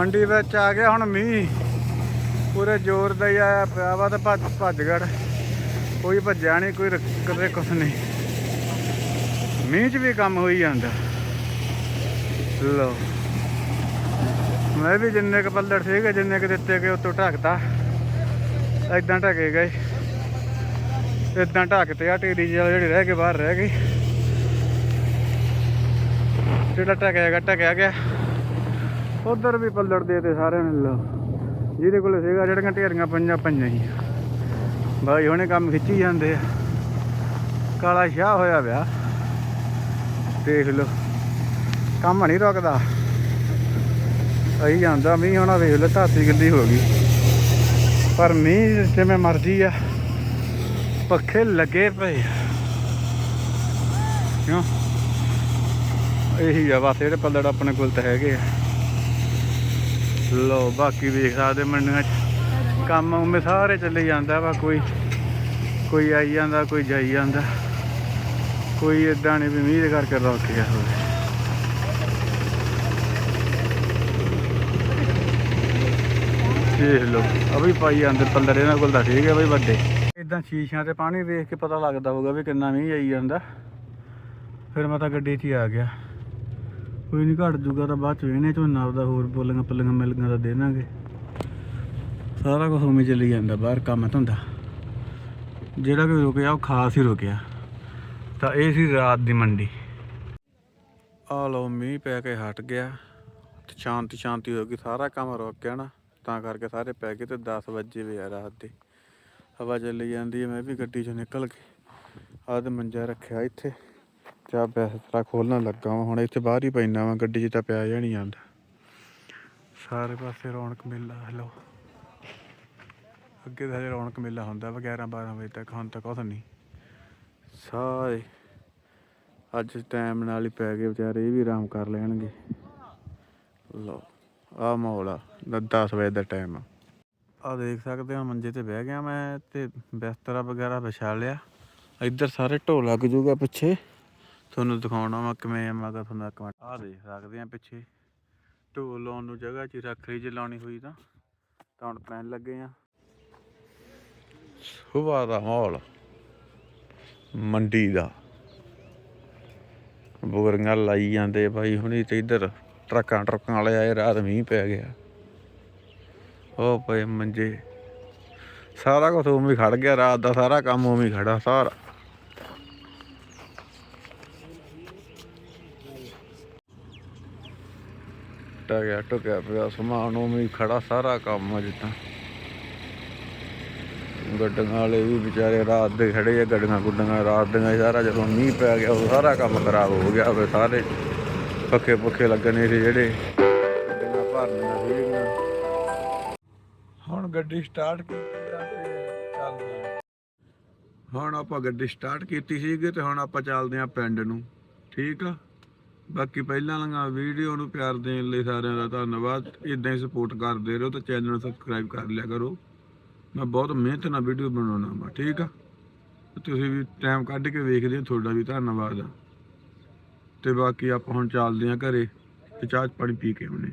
ਮੰਡੀ ਵਿੱਚ ਆ ਗਿਆ ਹੁਣ ਮੀਂਹ। ਪੂਰੇ ਜ਼ੋਰ ਦਾ ਹੀ ਆਇਆ ਪਿਆ ਵਾ ਤੇ ਭੱਜ ਭੱਜਗੜ ਕੋਈ ਭੱਜਿਆ ਨਹੀਂ ਕੋਈ ਰ- ਕਦੇ ਕੁਛ ਨਹੀਂ ਮੀਂਹ 'ਚ ਵੀ ਕੰਮ ਹੋਈ ਜਾਂਦਾ। ਲੋ ਮੈਂ ਵੀ ਜਿੰਨੇ ਕ ਪੱਲੜ ਸੀਗੇ, ਜਿੰਨੇ ਕ ਦਿੱਤੇ ਗਏ, ਉਤੋਂ ਢੱਕਤਾ। ਇਦਾਂ ਢਕੇ ਗਏ। ਇਦਾਂ ਢੱਕ ਤੇ ਆ, ਟੇਰੀ ਜਿਹੀ ਜਿਹੜੀ ਰਹਿ ਕੇ ਬਾਹਰ ਰਹਿ ਗਈ। ਜਿਹੜਾ ਢਕਿਆ ਗਿਆ ਢਕਿਆ ਗਿਆ। ਉਧਰ ਵੀ ਪੱਲੜ ਦੇ ਤੇ ਸਾਰਿਆਂ ਨੇ ਲੋ ਜਿਹਦੇ ਕੋਲ ਸੀਗਾ ਜਿਹੜੀਆਂ ਢੇਰੀਆਂ ਪਈਆਂ ਪਈਆਂ ਹੀ। ਬਾਈ ਹੁਣੇ ਕੰਮ ਖਿੱਚੀ ਜਾਂਦੇ ਆ। ਕਾਲਾ ਸ਼ਾਹ ਹੋਇਆ ਵਿਆ ਦੇਖ ਲੋ ਕੰਮ ਨਹੀਂ ਰੁਕਦਾ। ਆਈ ਜਾਂਦਾ, ਮੀਂਹ ਹੁਣ ਵੇਖ ਲੋ ਧਰਤੀ ਗਿੱਲੀ ਹੋ ਗਈ। ਪਰ ਮੀਂਹ ਜਿਵੇਂ ਮਰਜ਼ੀ ਆ। ਪੱਖੇ ਲੱਗੇ ਪਏ ਕਿਉਂ? ਇਹੀ ਆ, ਬਸ ਜਿਹੜੇ ਪੱਲੜ ਆਪਣੇ ਕੋਲ ਤਾਂ ਹੈਗੇ ਆ। ਲੋ ਬਾਕੀ ਵੇਖ ਸਕਦੇ ਮੰਡੀਆਂ 'ਚ ਕੰਮ ਉਮੇ ਸਾਰੇ ਚੱਲੇ ਜਾਂਦਾ ਵਾ, ਕੋਈ ਕੋਈ ਆਈ ਜਾਂਦਾ, ਕੋਈ ਜਾਈ ਜਾਂਦਾ। ਕੋਈ ਇਦਾਂ ਨਹੀਂ ਵੀ ਮੀਂਹ ਦੇ ਕਰਕੇ ਰੁਕ ਗਿਆ ਹੋਵੇ। ਦੇਖ ਲਓ ਆ ਵੀ ਪਾਈ ਜਾਂਦੇ ਪੱਲਰ ਇਹਨਾਂ ਕੋਲ ਤਾਂ ਠੀਕ ਹੈ ਬਈ ਵੱਡੇ। ਇਦਾਂ ਸ਼ੀਸ਼ਿਆਂ ਤੇ ਪਾਣੀ ਵੇਖ ਕੇ ਪਤਾ ਲੱਗਦਾ ਹੋਊਗਾ ਵੀ ਕਿੰਨਾ ਮੀਂਹ ਆਈ ਜਾਂਦਾ। ਫਿਰ ਮੈਂ ਤਾਂ ਗੱਡੀ 'ਚ ਹੀ ਆ ਗਿਆ। ਕੋਈ ਨਹੀਂ ਘਟ ਜੂਗਾ ਤਾਂ ਬਾਅਦ ਚ ਵੇਹਨੇ ਝੋਨਾ ਆਪਦਾ ਹੋਰ ਬੋਲੀਆਂ ਪੱਲੀਆਂ ਮਿਲਗੀਆਂ ਤਾਂ ਦੇ ਦਾਂਗੇ। ਸਾਰਾ ਕੁਝ ਉਵੇਂ ਚੱਲੀ ਜਾਂਦਾ, ਬਾਹਰ ਕੰਮ ਧੰਦਾ। ਜਿਹੜਾ ਕੋਈ ਰੁਕਿਆ, ਉਹ ਖਾਸ ਹੀ ਰੁਕਿਆ। ਤਾਂ ਇਹ ਸੀ ਰਾਤ ਦੀ ਮੰਡੀ। ਆ ਲਓ, ਮੀਂਹ ਪੈ ਕੇ ਹਟ ਗਿਆ। ਤੇ ਸ਼ਾਂਤੀ ਸ਼ਾਂਤੀ ਹੋ ਗਈ, ਸਾਰਾ ਕੰਮ ਰੁਕ ਗਿਆ ਨਾ। ਤਾਂ ਕਰਕੇ ਸਾਰੇ ਪੈ ਗਏ ਤੇ 10 ਵਜੇ ਵੀ ਆ ਰਾਤ ਦੇ। ਹਵਾ ਚੱਲੀ ਜਾਂਦੀ ਹੈ, ਮੈਂ ਵੀ ਗੱਡੀ ਚੋਂ ਨਿਕਲ ਕੇ ਆਹ ਮੰਜਾ ਰੱਖਿਆ ਇੱਥੇ। ਚਾਹ ਬਿਸਤਰਾ ਖੋਲਣ ਲੱਗਾ ਵਾਂ, ਹੁਣ ਇੱਥੇ ਬਾਹਰ ਹੀ ਪੈਣਾ ਵਾਂ, ਗੱਡੀ 'ਚ ਤਾਂ ਪਿਆ ਜਾ ਨਹੀਂ ਜਾਂਦਾ। ਸਾਰੇ ਪਾਸੇ ਰੌਣਕ ਮੇਲਾ, ਹਲੋ। ਅੱਗੇ ਤਾਂ ਹਜੇ ਰੌਣਕ ਮੇਲਾ ਹੁੰਦਾ ਵਾ 11 12 ਵਜੇ ਤੱਕ, ਹੁਣ ਤੱਕ ਉਹ ਨਹੀਂ ਸਾਰੇ ਅੱਜ ਟਾਈਮ ਨਾਲ ਹੀ ਪੈ ਗਏ ਵਿਚਾਰੇ, ਇਹ ਵੀ ਆਰਾਮ ਕਰ ਲੈਣਗੇ। ਲਓ ਆ ਮਾਹੌਲ ਆ 10 ਵਜੇ ਦਾ ਟਾਈਮ ਆ। ਆ ਦੇਖ ਸਕਦੇ ਹੋ, ਮੰਜੇ ਤੇ ਬਹਿ ਗਿਆ ਮੈਂ ਤੇ ਬਿਸਤਰਾ ਵਗੈਰਾ ਵਿਛਾ ਲਿਆ। ਇੱਧਰ ਸਾਰੇ ਢੋਲ ਲੱਗ ਜੂਗਾ ਪਿੱਛੇ। ਤੁਹਾਨੂੰ ਦਿਖਾਉਣਾ ਵਾ ਕਿਵੇਂ ਆ, ਮੈਂ ਤੁਹਾਨੂੰ ਇੱਕ ਮਿੰਟ ਆ ਦੇਖ ਸਕਦੇ ਆ ਪਿੱਛੇ। ਢੋਲ ਲਾਉਣ ਨੂੰ ਜਗ੍ਹਾ ਚ ਰੱਖ ਲਈ ਜੇ ਲਾਉਣੀ ਹੋਈ ਤਾਂ। ਤਾਂ ਹੁਣ ਪੈਣ ਲੱਗੇ ਆ। ਸੁਬਾਹ ਦਾ ਮਾਹੌਲ ਮੰਡੀ ਦਾ। ਬੁਗਰੀਆਂ ਲਾਈ ਜਾਂਦੇ ਬਾਈ, ਹੁਣੀ ਤੇ ਇੱਧਰ ਟਰੱਕਾਂ ਟਰੱਕਾਂ ਵਾਲੇ ਆਏ, ਰਾਤ ਮੀਂਹ ਪੈ ਗਿਆ। ਉਹ ਪਏ ਮੰਜੇ। ਸਾਰਾ ਕੁਝ ਉਵੇਂ ਖੜ ਗਿਆ, ਰਾਤ ਦਾ ਸਾਰਾ ਕੰਮ ਉਵੇਂ ਖੜਾ, ਸਾਰਾ। ਟਕਿਆ ਟੁਕਿਆ ਪਿਆ, ਸਮਾਨ ਉਵੇਂ ਹੀ ਖੜਾ ਸਾਰਾ ਕੰਮ ਅਜੇ ਤਾਂ ਗੱਡੀਆਂ ਵਾਲੇ ਵੀ ਵਿਚਾਰੇ ਰਾਤ ਦੇ ਖੜੇ ਆ, ਗੱਡੀਆਂ ਗੁੱਡੀਆਂ ਰਾਤ ਦੀਆਂ ਸਾਰਾ ਜਦੋਂ ਮੀਂਹ ਪੈ ਗਿਆ ਉਹ ਸਾਰਾ ਕੰਮ ਖਰਾਬ ਹੋ ਗਿਆ ਵੇ ਸਾਰੇ। ਪੱਖੇ ਪੱਖੇ ਲੱਗਣੇ ਸੀ ਜਿਹੜੇ। ਗੱਡੀਆਂ ਭਰਨੀਆਂ ਸੀਗੀਆਂ। ਹੁਣ ਗੱਡੀ ਸਟਾਰਟ ਕੀਤੀ ਆ ਤੇ ਚੱਲਦੇ ਆ। ਹੁਣ ਆਪਾਂ ਗੱਡੀ ਸਟਾਰਟ ਕੀਤੀ ਸੀਗੀ ਤੇ ਹੁਣ ਆਪਾਂ ਚੱਲਦੇ ਆ ਪਿੰਡ ਨੂੰ। ਠੀਕ ਆ? ਬਾਕੀ ਪਹਿਲਾਂ ਲੰਗਾ ਵੀਡੀਓ ਨੂੰ ਪਿਆਰ ਦੇਣ ਲਈ ਸਾਰਿਆਂ ਦਾ ਧੰਨਵਾਦ। ਇਦਾਂ ਹੀ ਸਪੋਰਟ ਕਰਦੇ ਰਹੋ ਤੇ ਚੈਨਲ ਨੂੰ ਸਬਸਕ੍ਰਾਈਬ ਕਰ ਲਿਆ ਕਰੋ। ਮੈਂ ਬਹੁਤ ਮਿਹਨਤ ਨਾਲ ਵੀਡੀਓ ਬਣਾਉਣਾ ਵਾ, ਠੀਕ ਆ? ਤੁਸੀਂ ਵੀ ਟਾਈਮ ਕੱਢ ਕੇ ਵੇਖਦੇ ਹੋ, ਤੁਹਾਡਾ ਵੀ ਧੰਨਵਾਦ ਆ। ਤੇ ਬਾਕੀ ਆਪਾਂ ਹੁਣ ਚੱਲਦੇ ਆ ਘਰੇ ਤੇ ਚਾਹ ਪਾਣੀ ਪੀ ਕੇ ਆਉਣੇ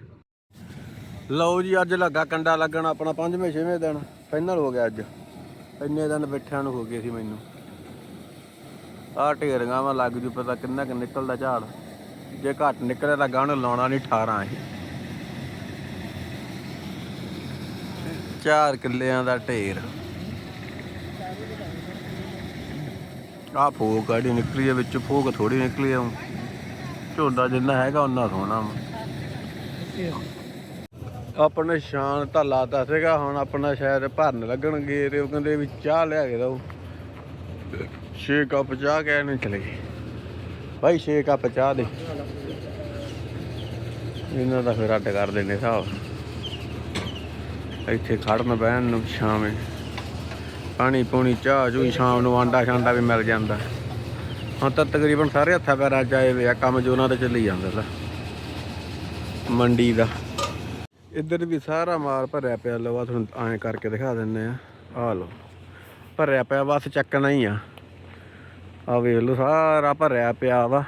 ਲਓ ਜੀ, ਅੱਜ ਲੱਗਾ ਕੰਡਾ ਲੱਗਣ, ਆਪਣਾ ਪੰਜਵੇਂ, ਛੇਵੇਂ ਦਿਨ। ਫਾਈਨਲ ਹੋ ਗਿਆ ਅੱਜ। ਇੰਨੇ ਦਿਨ ਬੈਠਿਆਂ ਨੂੰ ਹੋ ਗਏ ਸੀ ਮੈਨੂੰ। ਆਹ ਢੇਰੀਆਂ ਵਾ, ਲੱਗ ਜੂ ਪਤਾ ਕਿੰਨਾ ਕਿ ਨਿਕਲਦਾ ਝਾੜ। ਜੇ ਘੱਟ ਨਿਕਲੇ ਤਾਂ ਗਾਣ ਲਾਉਣਾ ਨਹੀਂ 18 ਹੀ। 4 ਕਿੱਲਿਆਂ ਦਾ ਢੇਰ। ਆ ਫੋਕ ਆੜੀ ਨਿਕਲੀ ਆ, ਵਿੱਚ ਫੋਕ ਥੋੜੀ ਨਿਕਲੀ ਆ। ਝੋਲਾ ਜਿੰਨਾ ਹੈਗਾ ਉਹਨਾਂ ਸੋਹਣਾ ਵਾ। ਆਪਣੇ ਸ਼ਾਨ ਤਾਂ ਲਾਤਾ ਸੀਗਾ, ਹੁਣ ਆਪਣਾ ਸ਼ਾਇਦ ਭਰਨ ਲੱਗਣਗੇ ਤੇ ਉਹ ਕਹਿੰਦੇ ਵੀ ਚਾਹ ਲਿਆ ਕੇ ਦੋ 6 ਕੱਪ ਚਾਹ ਕਹਿਣ ਚਲੇ ਗਏ। ਭਾਈ 6 ਕੱਪ ਚਾਹ ਦੇ। ਇਹਨਾਂ ਦਾ ਫਿਰ ਅੱਡ ਕਰ ਦਿੰਦੇ ਹਿਸਾਬ ਇੱਥੇ ਖੜਨ ਬਹਿਣ ਨੂੰ ਸ਼ਾਮੇ ਪਾਣੀ ਪੂਣੀ, ਚਾਹ ਚੂਈ ਸ਼ਾਮ ਨੂੰ ਆਂਡਾ ਸ਼ਾਂਡਾ ਵੀ ਮਿਲ ਜਾਂਦਾ। ਹੁਣ ਤਾਂ ਤਕਰੀਬਨ ਸਾਰੇ ਹੱਥਾਂ ਪੈਰਾਂ 'ਚ ਆਏ ਵੇ ਆ, ਕੰਮ ਜੋ ਉਹਨਾਂ ਦਾ ਚੱਲੀ ਜਾਂਦਾ ਲਾ ਮੰਡੀ ਦਾ। ਇੱਧਰ ਵੀ ਸਾਰਾ ਮਾਲ ਭਰਿਆ ਪਿਆ ਲਵਾ ਤੁਹਾਨੂੰ ਐਂ ਕਰਕੇ ਦਿਖਾ ਦਿੰਨੇ ਆ। ਆਹ ਲਓ। ਭਰਿਆ ਪਿਆ, ਬਸ ਚੱਕਣਾ ਹੀ ਆ। ਆ ਵੇਖ ਲਓ, ਸਾਰਾ ਭਰਿਆ ਪਿਆ ਵਾ।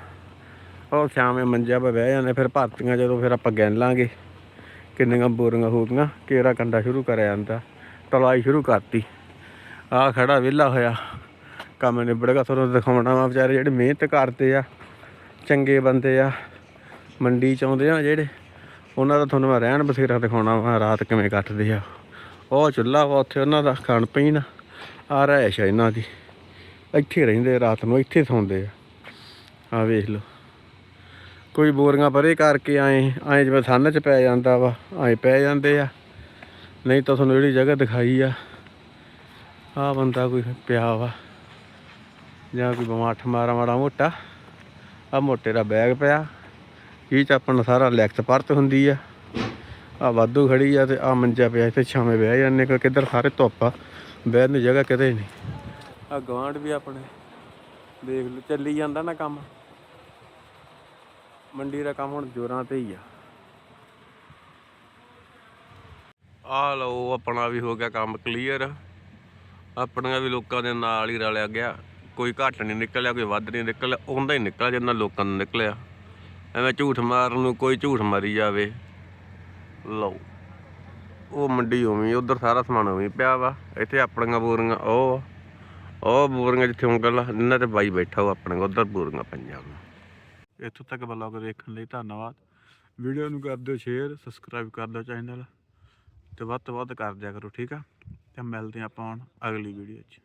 ਉਹ ਸ਼ਾਮੇ ਮੰਜਿਆ 'ਤੇ ਬਹਿ ਜਾਂਦੇ, ਫਿਰ ਭਰਤੀਆਂ ਜਦੋਂ ਫਿਰ ਆਪਾਂ ਗਿਣ ਲਾਂਗੇ, ਕਿੰਨੀਆਂ ਬੋਰੀਆਂ ਹੋ ਗਈਆਂ ਕੇਰਾ ਕੰਡਾ ਸ਼ੁਰੂ ਕਰਿਆ ਜਾਂਦਾ, ਤਲਾਈ ਸ਼ੁਰੂ ਕਰਤੀ। ਆ ਖੜਾ ਵਿਹਲਾ ਹੋਇਆ, ਕੰਮ ਨਿਬੜਗਾ ਤੁਹਾਨੂੰ ਦਿਖਾਉਣਾ ਵਾ ਵਿਚਾਰੇ ਜਿਹੜੇ ਮਿਹਨਤ ਕਰਦੇ ਆ, ਚੰਗੇ ਬੰਦੇ ਆ, ਮੰਡੀ ਚ ਆਉਂਦੇ ਆ ਜਿਹੜੇ, ਉਹਨਾਂ ਦਾ ਤੁਹਾਨੂੰ ਮੈਂ ਰਹਿਣ ਬਸੇਰਾ ਦਿਖਾਉਣਾ ਵਾ, ਰਾਤ ਕਿਵੇਂ ਕੱਟਦੇ ਆ। ਉਹ ਚੁੱਲ੍ਹਾ ਵਾ ਉੱਥੇ ਉਹਨਾਂ ਦਾ, ਖਾਣ ਪੀਣ ਆ ਰਹਿਸ਼ ਆ ਇਹਨਾਂ ਦੀ। ਇੱਥੇ ਰਹਿੰਦੇ ਰਾਤ ਨੂੰ ਇੱਥੇ ਸੌਂਦੇ ਆ। ਆ ਵੇਖ ਲਓ। ਕੋਈ ਬੋਰੀਆਂ ਪਰੇ ਕਰਕੇ ਆਏ ਆਏ ਜਿਵੇਂ ਸੰਨ ਚ ਪੈ ਜਾਂਦਾ ਵਾ, ਆਏ ਪੈ ਜਾਂਦੇ ਆ। ਨਹੀਂ ਤਾਂ ਤੁਹਾਨੂੰ ਜਿਹੜੀ ਜਗ੍ਹਾ ਦਿਖਾਈ ਆ ਆ ਬੰਦਾ ਕੋਈ ਪਿਆ ਵਾ, ਜਾਂ ਕੋਈ ਬਿਮਾਰ ਮਾਰਾ ਮਾੜਾ ਮੋਟਾ ਆ ਮੋਟੇ ਦਾ ਬੈਗ ਪਿਆ, ਇਹ ਚ ਆਪਣਾ ਸਾਰਾ ਲੈਕਸ ਪਰਤ ਹੁੰਦੀ ਆ। ਆ ਵਾਧੂ ਖੜੀ ਆ ਤੇ ਆ ਮੰਜਾ ਪਿਆ, ਇੱਥੇ ਛਾਵੇਂ ਬਹਿ ਜਾਂਦੇ ਕਿਉਂਕਿ ਇੱਧਰ ਸਾਰੇ ਧੁੱਪ ਆ, ਬਹਿਣ ਦੀ ਜਗ੍ਹਾ ਕਿਤੇ ਨਹੀਂ। ਆ ਗਵਾਂਢ ਵੀ ਆਪਣੇ। ਦੇਖ ਲਓ, ਚੱਲੀ ਜਾਂਦਾ ਨਾ ਕੰਮ। ਮੰਡੀ ਦਾ ਕੰਮ ਹੁਣ ਜੋਰਾਂ ਤੇ ਹੀ ਆ। ਆ ਲਓ, ਆਪਣਾ ਵੀ ਹੋ ਗਿਆ ਕੰਮ ਕਲੀਅਰ ਆਪਣੀਆਂ ਵੀ ਲੋਕਾਂ ਦੇ ਨਾਲ ਹੀ ਰਲਿਆ ਗਿਆ। ਕੋਈ ਘੱਟ ਨਹੀਂ ਨਿਕਲਿਆ, ਕੋਈ ਵੱਧ ਨਹੀਂ ਨਿਕਲਿਆ। ਉਹਦਾ ਹੀ ਨਿਕਲਿਆ, ਜਿੰਨਾ ਲੋਕਾਂ ਨੂੰ ਨਿਕਲਿਆ। ਐਵੇਂ ਝੂਠ ਮਾਰਨ ਨੂੰ ਕੋਈ ਝੂਠ ਮਾਰੀ ਜਾਵੇ। ਲਓ, ਉਹ ਮੰਡੀ ਉਵੇਂ, ਉਧਰ ਸਾਰਾ ਸਮਾਨ ਉਵੇਂ ਪਿਆ ਵਾ। ਇੱਥੇ ਆਪਣੀਆਂ ਬੋਰੀਆਂ, ਉਹ ਆ। ਉਹ ਬੋਰੀਆਂ ਜਿੱਥੇ ਉਂਗਲ ਆ, ਇਹਨਾਂ ਤੇ ਬਾਈ ਬੈਠਾ ਉਹ ਆਪਣੇ ਉਧਰ ਬੋਰੀਆਂ ਪਈਆਂ ਵਾ ਇੱਥੋਂ ਤੱਕ ਬਲੌਗ ਦੇਖਣ ਲਈ ਧੰਨਵਾਦ। ਵੀਡੀਓ ਨੂੰ ਕਰ ਦਿਓ ਸ਼ੇਅਰ ਸਬਸਕ੍ਰਾਈਬ ਕਰ ਦਿਓ ਚੈਨਲ ਤੇ ਵੱਧ ਤੋਂ ਵੱਧ ਕਰ ਦਿਆ ਕਰੋ ਠੀਕ ਆ? ਤੇ ਮਿਲਦੇ ਆਪਾਂ ਹੁਣ ਅਗਲੀ ਵੀਡੀਓ 'ਚ।